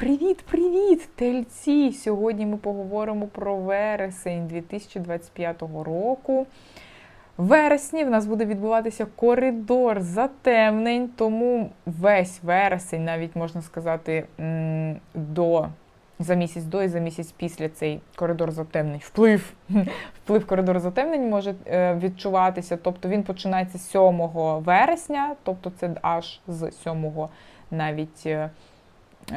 Привіт-привіт, тельці! Сьогодні ми поговоримо про вересень 2025 року. В вересні в нас буде відбуватися коридор затемнень, тому весь вересень, навіть можна сказати, до за місяць до і за місяць після цей коридор затемнень, вплив, вплив коридору затемнень може е, відчуватися. Тобто він починається 7 вересня, тобто це аж з 7 навіть.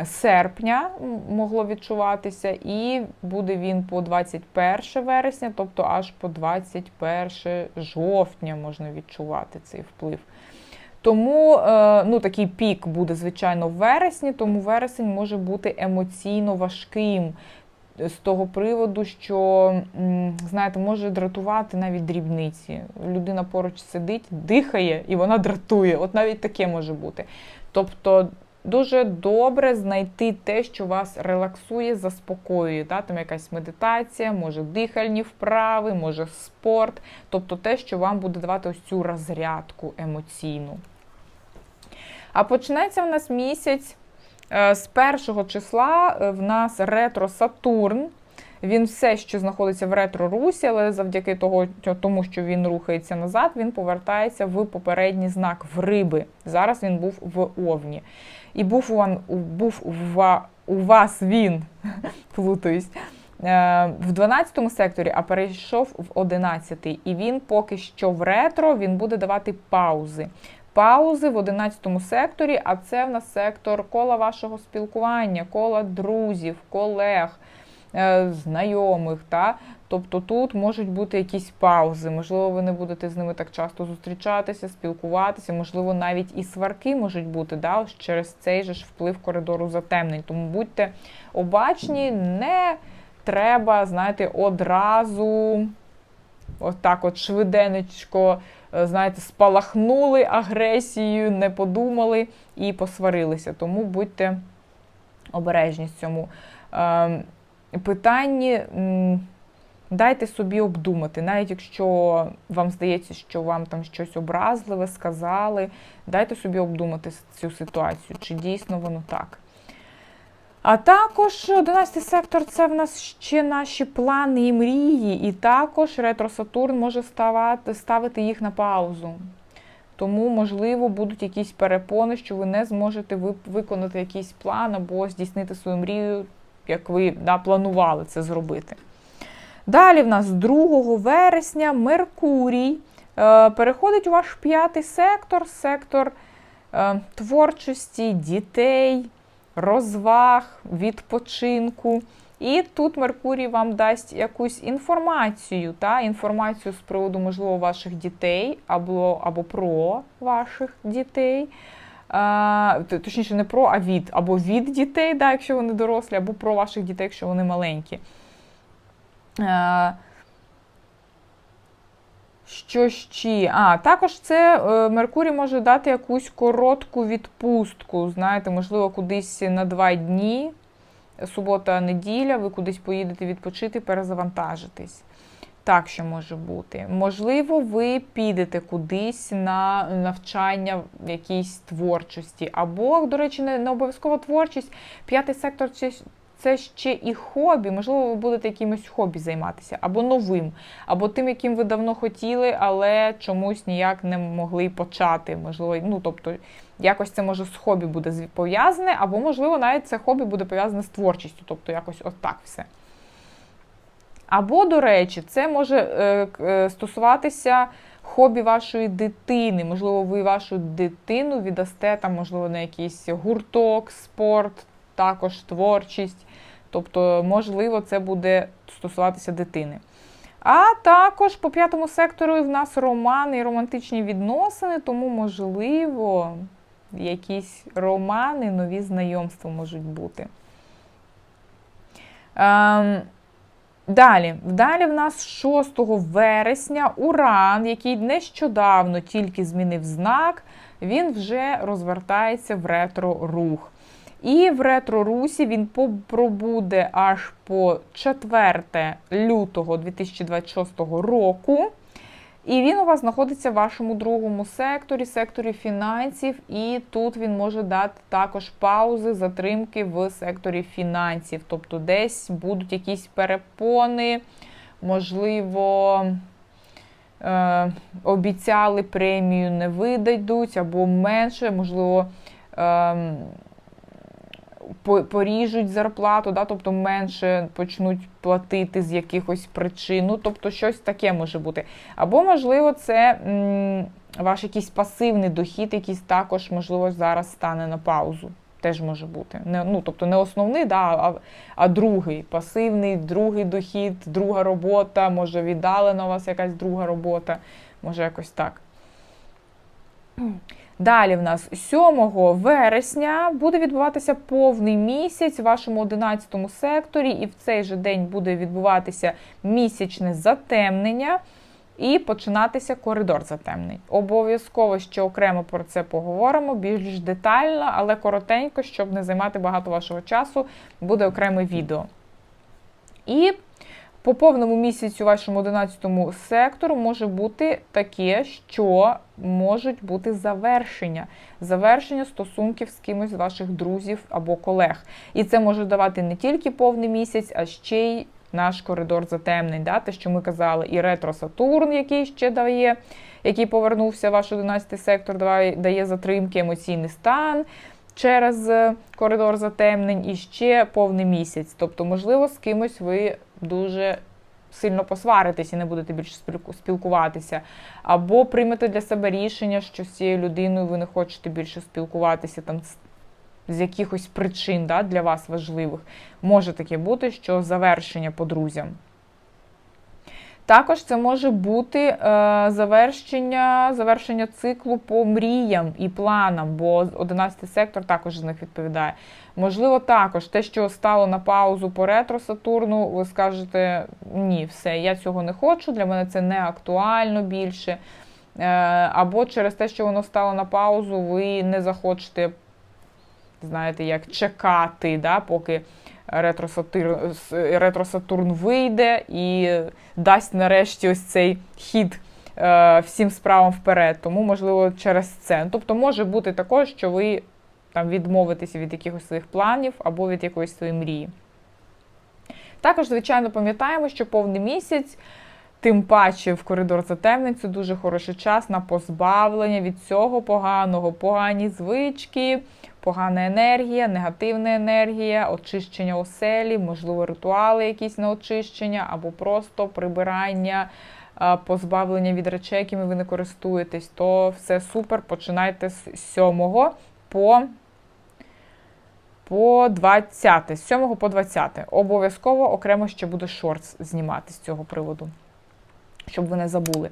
Серпня могло відчуватися, і буде він по 21 вересня, тобто аж по 21 жовтня можна відчувати цей вплив. Тому е, ну, такий пік буде, звичайно, в вересні, тому вересень може бути емоційно важким з того приводу, що, знаєте, може дратувати навіть дрібниці. Людина поруч сидить, дихає і вона дратує. От навіть таке може бути. Тобто дуже добре знайти те, що вас релаксує, заспокоює. Да? Там якась медитація, може дихальні вправи, може спорт, тобто те, що вам буде давати ось цю розрядку емоційну. А почнеться в нас місяць е, з першого числа е, в нас ретро Сатурн. Він все, що знаходиться в ретро-русі, але завдяки того, тому, що він рухається назад, він повертається в попередній знак в риби. Зараз він був в Овні. І був у, був у, вас він, плутаюсь, е, в 12 секторі, а перейшов в 11. І він поки що в ретро він буде давати паузи. Паузи в 11 секторі, а це в нас сектор кола вашого спілкування, кола друзів, колег, знайомих. Та? Тобто тут можуть бути якісь паузи, можливо, ви не будете з ними так часто зустрічатися, спілкуватися, можливо, навіть і сварки можуть бути да, ось через цей же ж вплив коридору затемнень. Тому будьте обачні, не треба, знаєте, одразу отак от швиденечко, е, знаєте, спалахнули агресією, не подумали і посварилися. Тому будьте обережні в цьому е, питанні. Дайте собі обдумати, навіть якщо вам здається, що вам там щось образливе сказали, дайте собі обдумати цю ситуацію, чи дійсно воно так. А також 11 сектор це в нас ще наші плани і мрії, і також ретро-Сатурн може ставати, ставити їх на паузу. Тому, можливо, будуть якісь перепони, що ви не зможете виконати якийсь план або здійснити свою мрію, як ви да, планували це зробити. Далі в нас 2 вересня Меркурій е, переходить у ваш п'ятий сектор, сектор е, творчості, дітей, розваг, відпочинку. І тут Меркурій вам дасть якусь інформацію, та? інформацію з приводу, можливо, ваших дітей або, або про ваших дітей. Точніше, не про, а від, або від дітей, да, якщо вони дорослі, або про ваших дітей, якщо вони маленькі. Що ще? А, також це е, Меркурій може дати якусь коротку відпустку. Знаєте, можливо, кудись на два дні, субота, неділя, ви кудись поїдете відпочити, перезавантажитись. Так, що може бути. Можливо, ви підете кудись на навчання в якійсь творчості. Або, до речі, не, не обов'язково творчість. П'ятий сектор це, це ще і хобі. Можливо, ви будете якимось хобі займатися, або новим, або тим, яким ви давно хотіли, але чомусь ніяк не могли почати. Можливо, ну тобто, якось це може з хобі буде пов'язане, або, можливо, навіть це хобі буде пов'язане з творчістю, тобто якось отак все. Або, до речі, це може е, е, стосуватися хобі вашої дитини. Можливо, ви вашу дитину віддасте там, можливо, на якийсь гурток, спорт, також творчість. Тобто, можливо, це буде стосуватися дитини. А також по п'ятому сектору в нас романи і романтичні відносини, тому, можливо, якісь романи, нові знайомства можуть бути. Ем, Далі, далі в нас 6 вересня Уран, який нещодавно тільки змінив знак, він вже розвертається в ретро-рух. І в ретро-русі він пробуде аж по 4 лютого 2026 року. І він у вас знаходиться в вашому другому секторі, секторі фінансів, і тут він може дати також паузи, затримки в секторі фінансів. Тобто десь будуть якісь перепони, можливо, е, обіцяли премію не видадуть, або менше, можливо, е, поріжуть зарплату, да, тобто менше почнуть платити з якихось причин. Ну, тобто щось таке може бути. Або, можливо, це м, ваш якийсь пасивний дохід, якийсь також, можливо, зараз стане на паузу. Теж може бути. Не, ну, Тобто не основний, да, а а другий пасивний, другий дохід, друга робота, може віддалена у вас якась друга робота, може якось так. Далі в нас 7 вересня буде відбуватися повний місяць в вашому 11 секторі, і в цей же день буде відбуватися місячне затемнення і починатися коридор затемнень. Обов'язково ще окремо про це поговоримо, більш детально, але коротенько, щоб не займати багато вашого часу, буде окреме відео. І по повному місяцю вашому 11 сектору може бути таке, що можуть бути завершення, завершення стосунків з кимось з ваших друзів або колег. І це може давати не тільки повний місяць, а ще й наш коридор затемнень. Да? Те, що ми казали, і ретро-Сатурн, який ще дає, який повернувся ваш 11 сектор, дає затримки, емоційний стан. Через коридор затемнень і ще повний місяць. Тобто, можливо, з кимось ви дуже сильно посваритесь і не будете більше спілкуватися, або приймете для себе рішення, що з цією людиною ви не хочете більше спілкуватися там з якихось причин да, для вас важливих. Може таке бути, що завершення по друзям. Також це може бути е, завершення завершення циклу по мріям і планам, бо 11 сектор також з них відповідає. Можливо, також те, що стало на паузу по ретро Сатурну, ви скажете, ні, все, я цього не хочу, для мене це не актуально більше. Е, або через те, що воно стало на паузу, ви не захочете, знаєте, як чекати, да, поки ретро-Сатурн вийде і дасть нарешті ось цей хід е, всім справам вперед. Тому, можливо, через це. Тобто може бути також, що ви там відмовитеся від якихось своїх планів або від якоїсь своєї мрії. Також, звичайно, пам'ятаємо, що повний місяць. Тим паче в коридор затемнень це дуже хороший час на позбавлення від цього поганого, погані звички, погана енергія, негативна енергія, очищення оселі, можливо, ритуали якісь на очищення, або просто прибирання, позбавлення від речей, якими ви не користуєтесь, то все супер. Починайте з 7 по по 20, з 7 по 20. Обов'язково окремо ще буде шортс знімати з цього приводу, щоб ви не забули.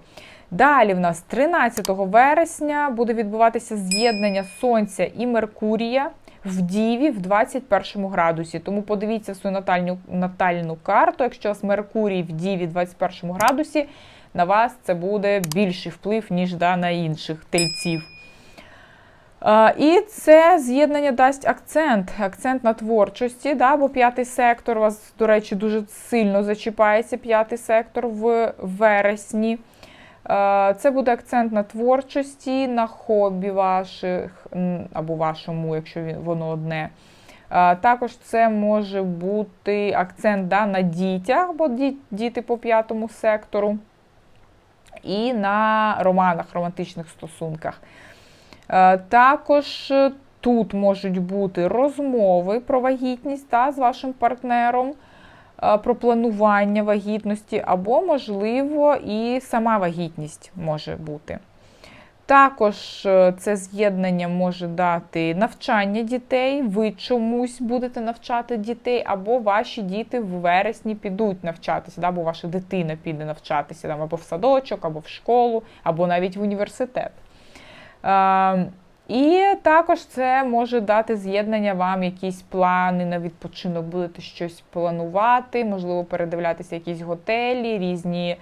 Далі в нас 13 вересня буде відбуватися з'єднання Сонця і Меркурія в Діві в 21 градусі. Тому подивіться свою натальну натальну карту. Якщо у вас Меркурій в Діві в 21 градусі, на вас це буде більший вплив, ніж да, на інших тельців. І це з'єднання дасть акцент, акцент на творчості, да, бо п'ятий сектор у вас, до речі, дуже сильно зачіпається п'ятий сектор в вересні. Це буде акцент на творчості, на хобі ваших, або вашому, якщо воно одне. Також це може бути акцент да, на дітях, бо діти по п'ятому сектору, і на романах, романтичних стосунках. Також тут можуть бути розмови про вагітність та, з вашим партнером. Е, про планування вагітності, або, можливо, і сама вагітність може бути. Також е, це з'єднання може дати навчання дітей, ви чомусь будете навчати дітей, або ваші діти в вересні підуть навчатися, або ваша дитина піде навчатися або в садочок, або в школу, або навіть в університет. Ем, і також це може дати з'єднання вам якісь плани на відпочинок, будете щось планувати, можливо, передивлятися якісь готелі, різні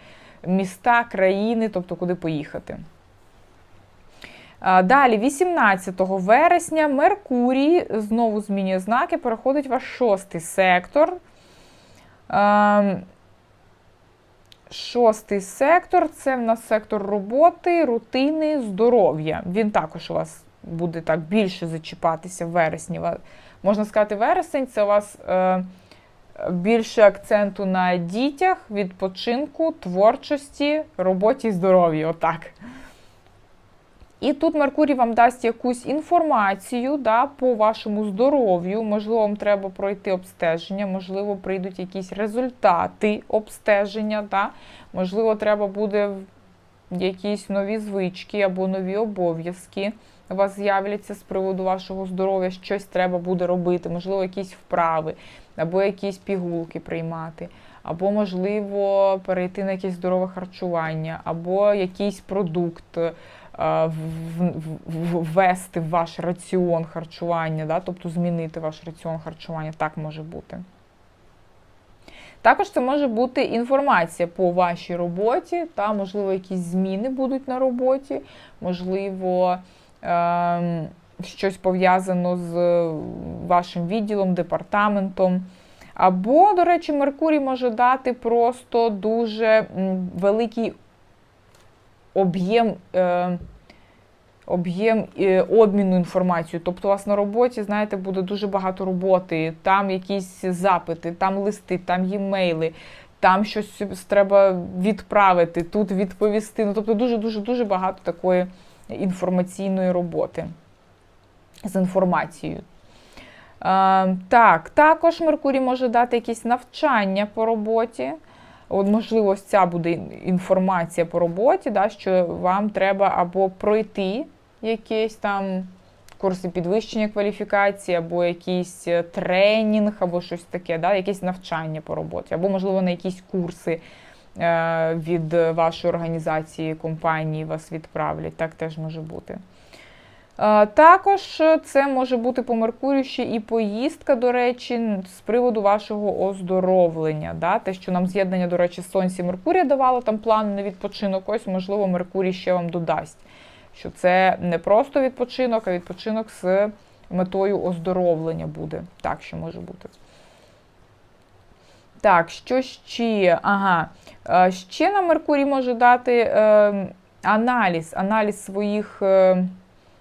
міста, країни, тобто куди поїхати. Далі, 18 вересня, Меркурій знову змінює знаки, переходить в ваш шостий сектор. Шостий сектор це в нас сектор роботи, рутини, здоров'я. Він також у вас буде так більше зачіпатися в вересні. Можна сказати, вересень це у вас е, більше акценту на дітях, відпочинку, творчості, роботі і здоров'ї. Отак. І тут Меркурій вам дасть якусь інформацію да, по вашому здоров'ю. Можливо, вам треба пройти обстеження, можливо, прийдуть якісь результати обстеження. Да? Можливо, треба буде якісь нові звички або нові обов'язки. У вас з'являться з приводу вашого здоров'я, щось треба буде робити, можливо, якісь вправи, або якісь пігулки приймати, або, можливо, перейти на якесь здорове харчування, або якийсь продукт ввести в ваш раціон харчування, да? тобто змінити ваш раціон харчування, так може бути. Також це може бути інформація по вашій роботі, та, можливо, якісь зміни будуть на роботі, можливо, ем, щось пов'язано з вашим відділом, департаментом. Або, до речі, Меркурій може дати просто дуже великий об'єм. Е, Об'єм е, обміну інформацією. Тобто у вас на роботі, знаєте, буде дуже багато роботи, там якісь запити, там листи, там є-мейли, там щось треба відправити, тут відповісти. Ну, тобто дуже-дуже дуже багато такої інформаційної роботи з інформацією. Е, так, також Меркурій може дати якісь навчання по роботі. От, можливо, ось ця буде інформація по роботі, да, що вам треба або пройти якісь там курси підвищення кваліфікації, або якийсь е, тренінг, або щось таке, да, якесь навчання по роботі, або, можливо, на якісь курси е, від вашої організації, компанії вас відправлять. Так теж може бути. Е, Також це може бути по Меркурію ще і поїздка, до речі, з приводу вашого оздоровлення. Да? Те, що нам з'єднання, до речі, Сонця і Меркурія давало там план на відпочинок, ось, можливо, Меркурій ще вам додасть, що це не просто відпочинок, а відпочинок з метою оздоровлення буде. Так, що може бути. Так, що ще? Ага. Е, Ще нам Меркурій може дати е, аналіз, аналіз своїх. Е,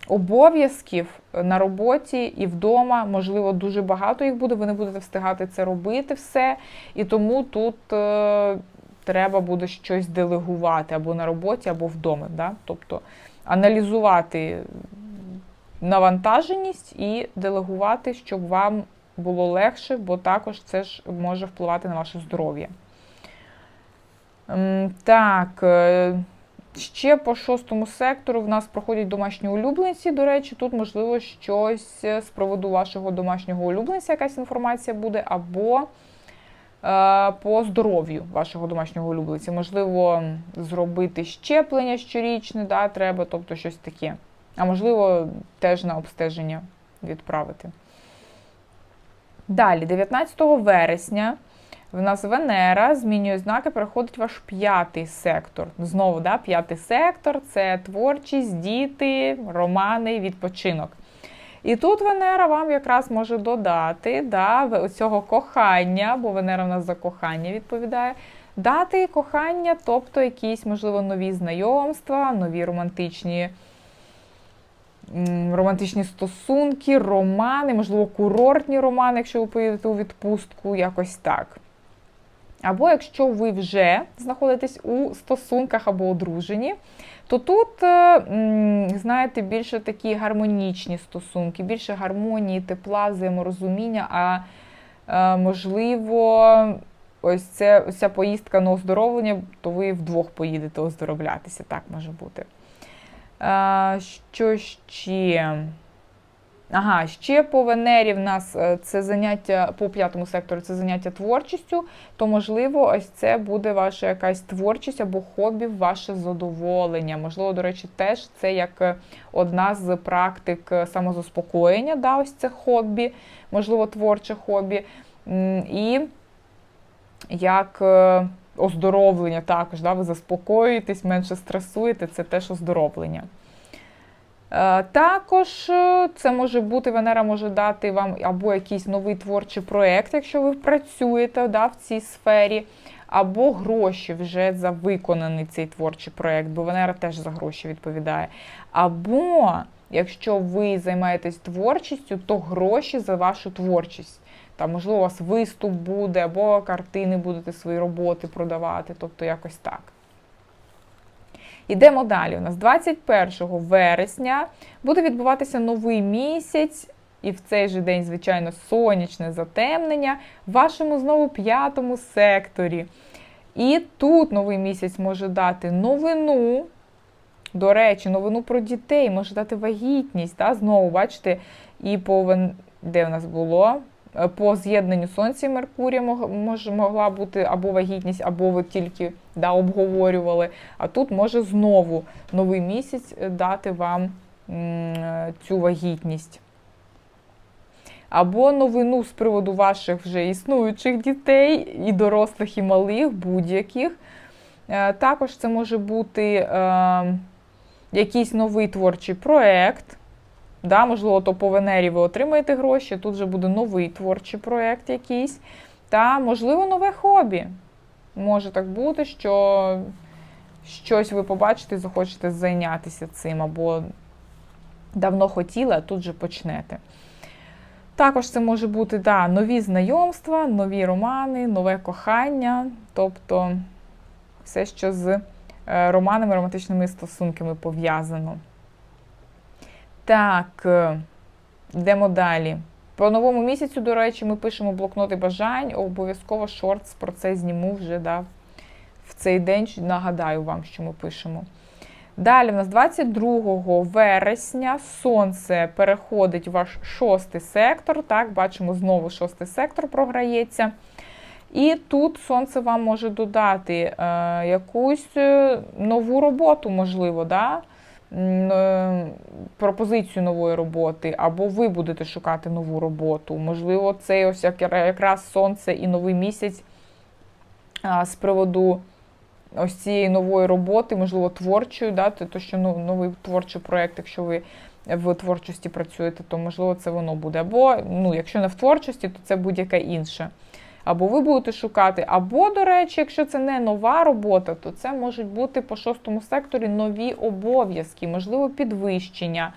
обов'язків на роботі і вдома, можливо, дуже багато їх буде, ви не будете встигати це робити все. І тому тут е, треба буде щось делегувати або на роботі, або вдома. Да? Тобто аналізувати навантаженість і делегувати, щоб вам було легше, бо також це ж може впливати на ваше здоров'я. Так. Е, Ще по шостому сектору в нас проходять домашні улюбленці. До речі, тут, можливо, щось з приводу вашого домашнього улюбленця, якась інформація буде, або е, по здоров'ю вашого домашнього улюбленця. Можливо, зробити щеплення щорічне, да, треба, тобто щось таке. А можливо, теж на обстеження відправити. Далі, 19 вересня. В нас Венера змінює знаки, переходить ваш п'ятий сектор. Знову, да, п'ятий сектор це творчість, діти, романи, відпочинок. І тут Венера вам якраз може додати да, цього кохання, бо Венера в нас за кохання відповідає. Дати кохання, тобто якісь, можливо, нові знайомства, нові романтичні романтичні стосунки, романи, можливо, курортні романи, якщо ви поїдете у відпустку, якось так. Або якщо ви вже знаходитесь у стосунках або одружені, то тут, е, знаєте, більше такі гармонічні стосунки, більше гармонії, тепла, взаєморозуміння, а е, можливо, ось це, ось ця поїздка на оздоровлення, то ви вдвох поїдете оздоровлятися, так може бути. Е, Що ще? Ага, ще по Венері в нас е, це заняття по п'ятому сектору, це заняття творчістю, то, можливо, ось це буде ваша якась творчість або хобі, ваше задоволення. Можливо, до речі, теж це як е, одна з практик е, самозаспокоєння, да, ось це хобі, можливо, творче хобі. І як оздоровлення також, да, ви заспокоюєтесь, менше стресуєте, це теж оздоровлення. Е, Також е, це може бути, Венера може дати вам або якийсь новий творчий проєкт, якщо ви працюєте да, в цій сфері, або гроші вже за виконаний цей творчий проєкт, бо Венера теж за гроші відповідає. Або якщо ви займаєтесь творчістю, то гроші за вашу творчість. Там, можливо, у вас виступ буде, або картини будете свої роботи продавати, тобто якось так. Ідемо далі. У нас 21 вересня буде відбуватися новий місяць, і в цей же день, звичайно, сонячне затемнення в вашому знову п'ятому секторі. І тут новий місяць може дати новину. До речі, новину про дітей, може дати вагітність. Та? Знову, бачите, і по де в нас було? Е, по з'єднанню Сонця і Меркурія могла бути або вагітність, або ви тільки да, обговорювали. А тут може знову новий місяць е, дати вам цю вагітність. Або новину з приводу ваших вже існуючих дітей, і дорослих, і малих, будь-яких. Е, також це може бути е, якийсь новий творчий проєкт. Да, Можливо, то по Венері ви отримаєте гроші, тут вже буде новий творчий проєкт якийсь. Та, можливо, нове хобі. Може так бути, що щось ви побачите і захочете зайнятися цим, або давно хотіли, а тут же почнете. Також це може бути да, нові знайомства, нові романи, нове кохання, тобто все, що з е, романами, романтичними стосунками пов'язано. Так, е, йдемо далі. По новому місяцю, до речі, ми пишемо блокноти бажань, обов'язково шортс про це зніму вже да, в цей день. Нагадаю вам, що ми пишемо. Далі, в нас 22 вересня сонце переходить в ваш шостий сектор. Так, бачимо, знову шостий сектор програється. І тут сонце вам може додати е, якусь е, нову роботу, можливо. да? Е, пропозицію нової роботи, або ви будете шукати нову роботу. Можливо, це ось якраз сонце і новий місяць з приводу ось цієї нової роботи, можливо, творчої, да, то що ну, новий творчий проєкт, якщо ви в творчості працюєте, то можливо це воно буде. Або, ну, якщо не в творчості, то це будь-яке інше або ви будете шукати, або, до речі, якщо це не нова робота, то це можуть бути по шостому секторі нові обов'язки, можливо, підвищення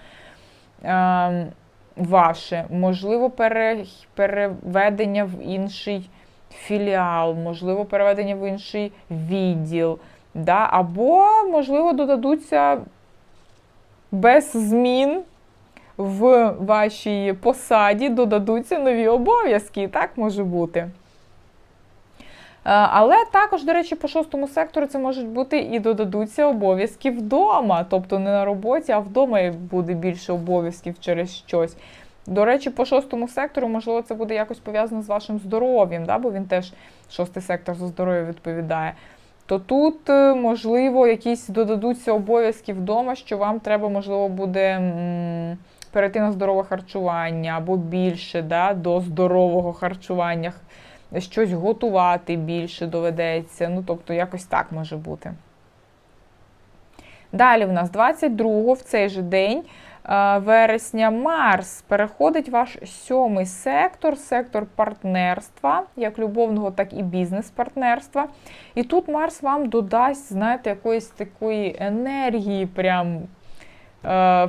е, ваше, можливо, пере, переведення в інший філіал, можливо, переведення в інший відділ. Да? Або, можливо, додадуться без змін. В вашій посаді додадуться нові обов'язки, так може бути. Е, але також, до речі, по шостому сектору це можуть бути і додадуться обов'язки вдома. Тобто не на роботі, а вдома буде більше обов'язків через щось. До речі, по шостому сектору, можливо, це буде якось пов'язано з вашим здоров'ям, да? бо він теж шостий сектор за здоров'я відповідає. То тут, е, можливо, якісь додадуться обов'язки вдома, що вам треба, можливо, буде перейти на здорове харчування або більше да, до здорового харчування щось готувати більше доведеться. Ну, тобто, якось так може бути. Далі в нас 22 в цей же день вересня Марс переходить ваш сьомий сектор, сектор партнерства, як любовного, так і бізнес-партнерства. І тут Марс вам додасть, знаєте, якоїсь такої енергії, прям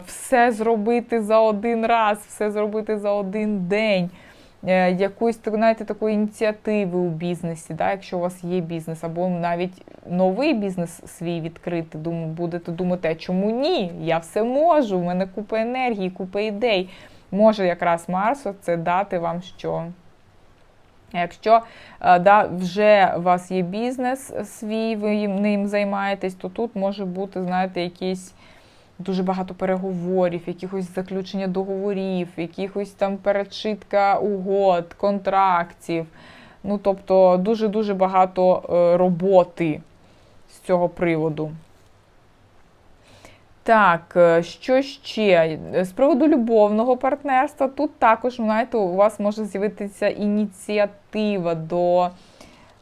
все зробити за один раз, все зробити за один день. Е, якоїсь знаєте, такої ініціативи у бізнесі, да, якщо у вас є бізнес, або навіть новий бізнес свій відкрити, дум, будете думати, а чому ні? Я все можу, в мене купа енергії, купа ідей. Може якраз Марс це дати вам що? Якщо е, да, вже у вас є бізнес свій, ви ним займаєтесь, то тут може бути, знаєте, якісь дуже багато переговорів, якихось заключення договорів, якихось там перечитка угод, контрактів. Ну, тобто, дуже-дуже багато е, роботи з цього приводу. Так, е, що ще? З приводу любовного партнерства, тут також, знаєте, у вас може з'явитися ініціатива до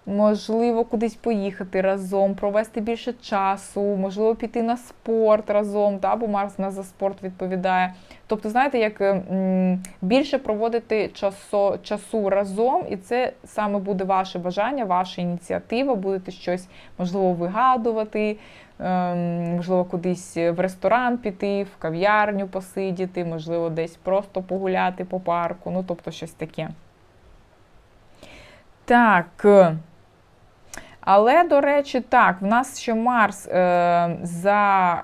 можливо, кудись поїхати разом, провести більше часу, можливо, піти на спорт разом, да, бо Марс у нас за спорт відповідає. Тобто, знаєте, як більше проводити часу, часу разом, і це саме буде ваше бажання, ваша ініціатива, будете щось можливо вигадувати, ем, можливо, кудись в ресторан піти, в кав'ярню посидіти, можливо, десь просто погуляти по парку, ну тобто щось таке. Так. Але, до речі, так, в нас ще Марс е, за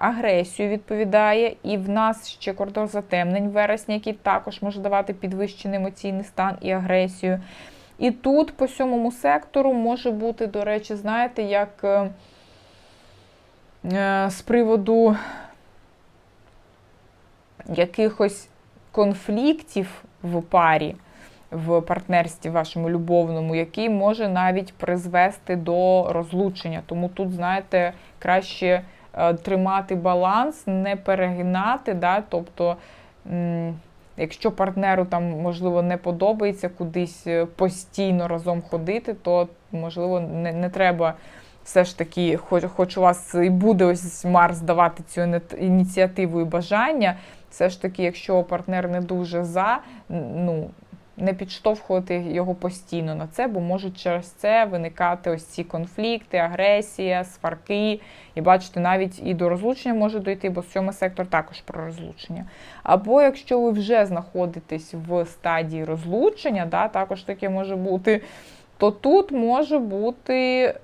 агресію відповідає, і в нас ще коридор затемнень в вересні, який також може давати підвищений емоційний стан і агресію. І тут по сьомому сектору може бути, до речі, знаєте, як е, е, з приводу якихось конфліктів в парі в партнерстві вашому любовному, який може навіть призвести до розлучення. Тому тут, знаєте, краще е, тримати баланс, не перегинати. Да? Тобто, якщо партнеру там, можливо, не подобається кудись е, постійно разом ходити, то, можливо, не, не треба. Все ж таки, хоч, хоч у вас і буде ось Марс давати цю ініціативу і бажання, все ж таки, якщо партнер не дуже за, ну, не підштовхувати його постійно на це, бо можуть через це виникати ось ці конфлікти, агресія, сварки. І бачите, навіть і до розлучення може дойти, бо сьомий сектор також про розлучення. Або якщо ви вже знаходитесь в стадії розлучення, да, також таке може бути, то тут може бути.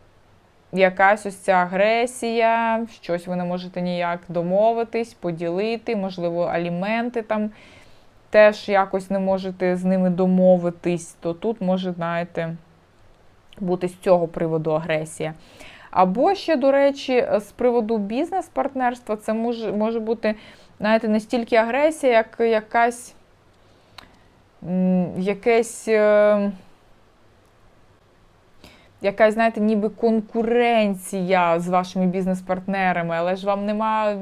Якась ось ця агресія, щось ви не можете ніяк домовитись, поділити, можливо, аліменти там теж якось не можете з ними домовитись, то тут може, знаєте, бути з цього приводу агресія. Або ще, до речі, з приводу бізнес-партнерства, це може може бути, знаєте, не стільки агресія, як якась якесь. Якась, знаєте, ніби конкуренція з вашими бізнес-партнерами, але ж вам нема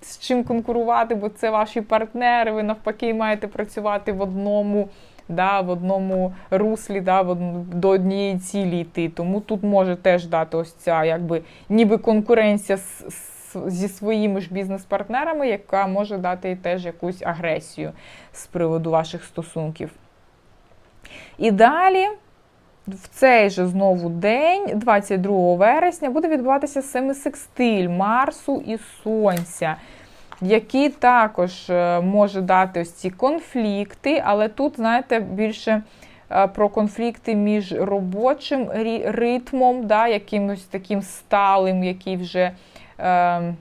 з чим конкурувати, бо це ваші партнери. Ви навпаки маєте працювати в одному, да, в одному руслі, да, в од- до однієї цілі йти. Тому тут може теж дати ось ця якби ніби конкуренція з, зі своїми ж бізнес-партнерами, яка може дати теж якусь агресію з приводу ваших стосунків. І далі. В цей же знову день, 22 вересня, буде відбуватися семисекстиль Марсу і Сонця, який також е, може дати ось ці конфлікти, але тут, знаєте, більше е, про конфлікти між робочим ритмом, да, якимось таким сталим, який вже. Е,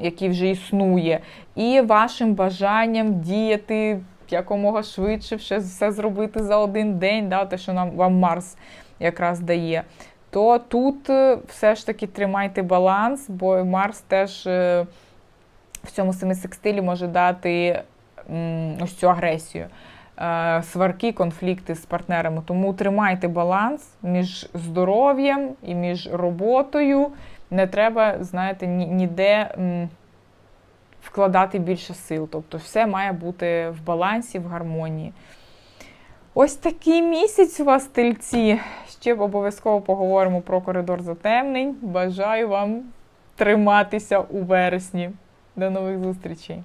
який вже існує, і вашим бажанням діяти якомога швидше все, зробити за один день, да, те, що нам вам Марс якраз дає. То тут е, все ж таки тримайте баланс, бо Марс теж е, в цьому семисекстилі може дати ось цю агресію. е, Сварки, конфлікти з партнерами. Тому тримайте баланс між здоров'ям і між роботою. Не треба, знаєте, ні- ніде вкладати більше сил. Тобто все має бути в балансі, в гармонії. Ось такий місяць у вас тельці. Ще обов'язково поговоримо про коридор затемнень. Бажаю вам триматися у вересні. До нових зустрічей!